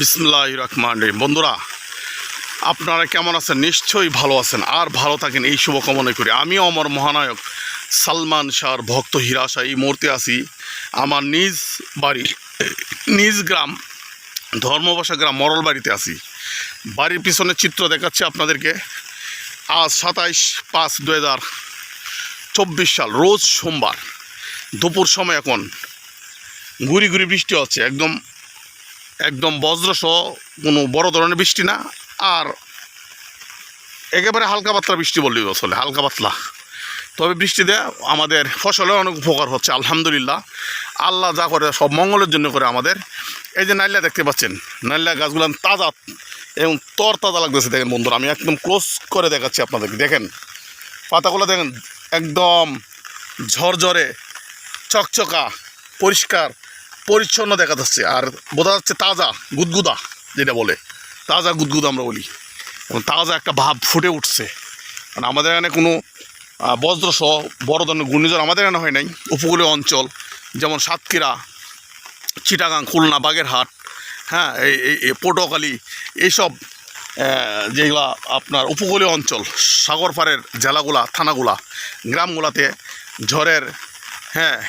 বিসমুল্লাহ রহমান রহিম। বন্ধুরা, আপনারা কেমন আছেন? নিশ্চয়ই ভালো আছেন। আর ভালো থাকেন এই শুভকামনা করি। আমিও আমার মহানায়ক সালমান শাহর ভক্ত হিরাশা এই মুহূর্তে আছি আমার নিজ বাড়ি, নিজ গ্রাম, ধর্মবাসা গ্রাম মরল বাড়িতে আছি। বাড়ির পিছনে চিত্র দেখাচ্ছি আপনাদেরকে। আজ সাতাইশ পাঁচ দু হাজার চব্বিশ সাল, রোজ সোমবার। দুপুর সময় এখন। গুড়ি গুড়ি বৃষ্টি হচ্ছে, একদম একদম বজ্রসহ কোনো বড় ধরনের বৃষ্টি না, আর একেবারে হালকা পাতলা বৃষ্টি বললেই চলে, হালকা পাতলা। তবে বৃষ্টি দেয় আমাদের ফসলে অনেক উপকার হচ্ছে, আলহামদুলিল্লাহ। আল্লাহ যা করে সব মঙ্গলের জন্য করে আমাদের। এই যে নাইলা দেখতে পাচ্ছেন নাইলা গাছগুলো তাজা এবং তর তাজা লাগতেছে, দেখেন বন্ধুরা, আমি একদম ক্লোজ করে দেখাচ্ছি আপনাদেরকে, দেখেন। পাতাগুলো দেখেন, একদম ঝরঝরে, চকচকা, পরিষ্কার। পরিচ্ছন্ন দেখা যাচ্ছে। আর বোঝা যাচ্ছে তাজা গুদগুদা যেটা বলে। তাজা গুদগুদা আমরা বলি। এবং তাজা একটা ভাব ফুটে উঠছে। কারণ আমাদের এখানে কোনো বজ্রসহ বড় ধরনের ঘূর্ণিঝড় আমাদের এখানে হয় নাই। উপকূলীয় অঞ্চল যেমন সাতক্ষীরা চিটাগাং খুলনা বাগেরহাট হ্যাঁ এই এই- পটুয়াখালী এইসব যেগুলা আপনার উপকূলীয় অঞ্চল সাগর পাড়ের জেলাগুলা থানাগুলা গ্রামগুলাতে ঝড়ের হ্যাঁ,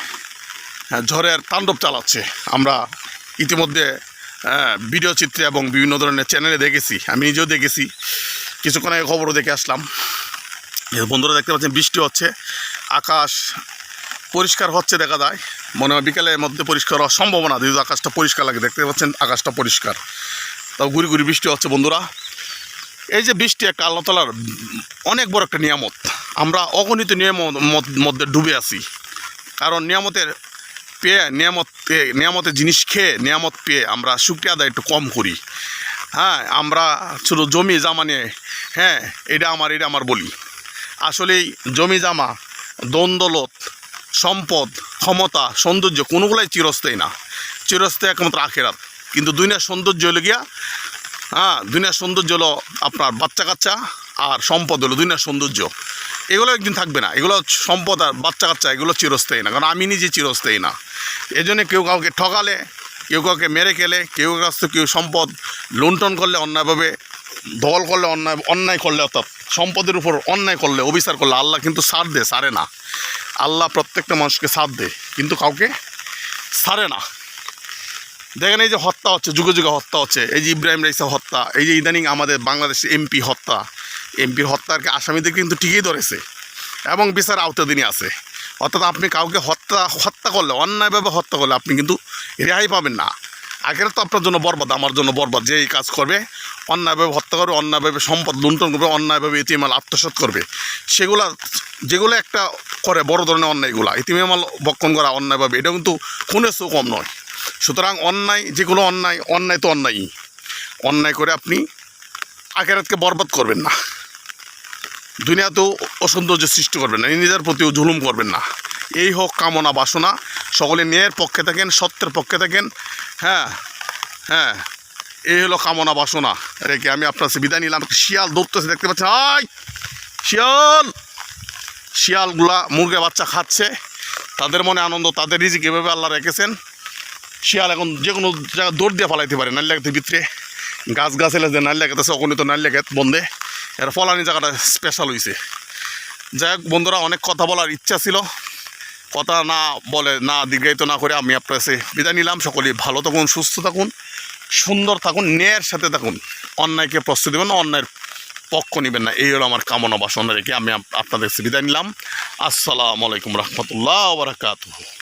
ঝড়ের তাণ্ডব চালাচ্ছে। আমরা ইতিমধ্যে ভিডিও চিত্রে এবং বিভিন্ন ধরনের চ্যানেলে দেখেছি, আমি নিজেও দেখেছি। কিছুক্ষণ আগে খবরও দেখে আসলাম। বন্ধুরা দেখতে পাচ্ছেন, বৃষ্টি হচ্ছে, আকাশ পরিষ্কার হচ্ছে দেখা যায়। মনে হয় বিকেলের মধ্যে পরিষ্কার হওয়ার সম্ভাবনা, যেহেতু আকাশটা পরিষ্কার লাগে, দেখতে পাচ্ছেন আকাশটা পরিষ্কার। তাও গুড়ি গুড়ি বৃষ্টি হচ্ছে, বন্ধুরা। এই যে বৃষ্টি একটা আল্লাহ তালার অনেক বড় একটা নিয়ামত। আমরা অগণিত নিয়ম মধ্যে ডুবে আছি। কারণ নিয়ামতের পেয়ে, নিয়ামত পেয়ে, নিয়ামতের জিনিস খেয়ে নিয়ামত পেয়ে আমরা শুক্রিয়া আদায় একটু কম করি। হ্যাঁ আমরা শুধু জমি জামা নিয়ে হ্যাঁ এটা আমার এটা আমার বলি। আসলেই জমি জামা দ্বন্দ্বলত সম্পদ, ক্ষমতা, সৌন্দর্য কোনোগুলাই চিরস্থায়ী না। চিরস্থায়ী একমাত্র আখেরাত। কিন্তু দুনিয়ার সৌন্দর্য হলো গিয়া হ্যাঁ দুনিয়ার সৌন্দর্য হলো আপনার বাচ্চা কাচ্চা আর সম্পদ হলো দুনিয়ার সৌন্দর্য। এগুলো একদিন থাকবে না। এগুলো সম্পদ আর বাচ্চা কাচ্চা, এগুলো চিরস্থায়ী না। কারণ আমি নিজে চিরস্থায়ী না। এই জন্যে কেউ কাউকে ঠকালে, কেউ কাউকে মেরে খেলে, কেউ কাছ থেকে কেউ সম্পদ লুণ্ঠন করলে অন্যায়ভাবে দল করলে অন্যায় অন্যায় করলে অর্থাৎ সম্পদের উপর অন্যায় করলে, অবিচার করলে আল্লাহ কিন্তু সার দে সারে না। আল্লাহ প্রত্যেকটা মানুষকে সাথ দেয়, কিন্তু কাউকে সারে না। দেখেন এই যে হত্যা হচ্ছে, যুগে যুগে হত্যা হচ্ছে। এই যে ইব্রাহিম রাইসা হত্যা, এই যে ইদানিং আমাদের বাংলাদেশ এমপি হত্যা এমপির হত্যার আসামিদের কিন্তু ঠিকই ধরেছে এবং বিচার আওতাধীনই আছে। অর্থাৎ আপনি কাউকে হত্যা হত্যা করলে, অন্যায়ভাবে হত্যা করলে আপনি কিন্তু রেহাই পাবেন না। আগের তো আপনার জন্য বরবাদ, আমার জন্য বরবাদ, যে এই কাজ করবে, অন্যায়ভাবে হত্যা করবে, অন্যায়ভাবে সম্পদ লুণ্ঠন করবে, অন্যায়ভাবে ইতিমাল আত্মসাৎ করবে। সেগুলা, যেগুলো একটা করে বড় ধরনের অন্যায়গুলা, ইতিমাল বক্ষণ করা, অন্যায়ভাবে, এটা কিন্তু খুনের চেয়েও কম নয়। সুতরাং অন্যায়, যেগুলো অন্যায় অন্যায় তো অন্যায়ই। অন্যায় করে আপনি আখেরাতকে বরবাদ করবেন না। দুনিয়াতেও অসৌন্দর্য সৃষ্টি করবেন না, নিজের প্রতিও জুলুম করবেন না। এই হোক কামনা, বাসনা, সকলে ন্যায়ের পক্ষে থাকেন, সত্যের পক্ষে থাকেন। হ্যাঁ হ্যাঁ এই হলো কামনা, বাসনা। রেখে আমি আপনার কাছে বিদায় নিলাম। শিয়াল দৌড়তেছে, দেখতে পাচ্ছেন? আয়! শিয়াল! শিয়ালগুলা মুরগে বাচ্চা খাচ্ছে। তাদের মনে আনন্দ, তাদের রিজিক এভাবে আল্লাহ রেখেছেন। শিয়াল এখন যে কোনো জায়গায় দৌড় দিয়ে ফালাইতে পারে, নাল লাগাতে ভিতরে। গাছ গাছ এলে যে নাল লাগাতেছে অগণিত নাল লাগাত বন্ধে এর ফলানি জায়গাটা স্পেশাল হয়েছে যাই হোক বন্ধুরা, অনেক কথা বলার ইচ্ছা ছিল। কথা না বলে, না দীর্ঘায়িত না করে আমি আপনার কাছে বিদায় নিলাম। সকলেই ভালো থাকুন, সুস্থ থাকুন, সুন্দর থাকুন, ন্যায়ের সাথে থাকুন। অন্যায়কে প্রস্তুতি দেবেন না, অন্যায়ের পক্ষ নেবেন না। এই হলো আমার কামনা বাসনা রেখে আমি আপনাদের কাছে বিদায় নিলাম। আসসালামু আলাইকুম রহমতুল্লাহ বারাকাতুহ।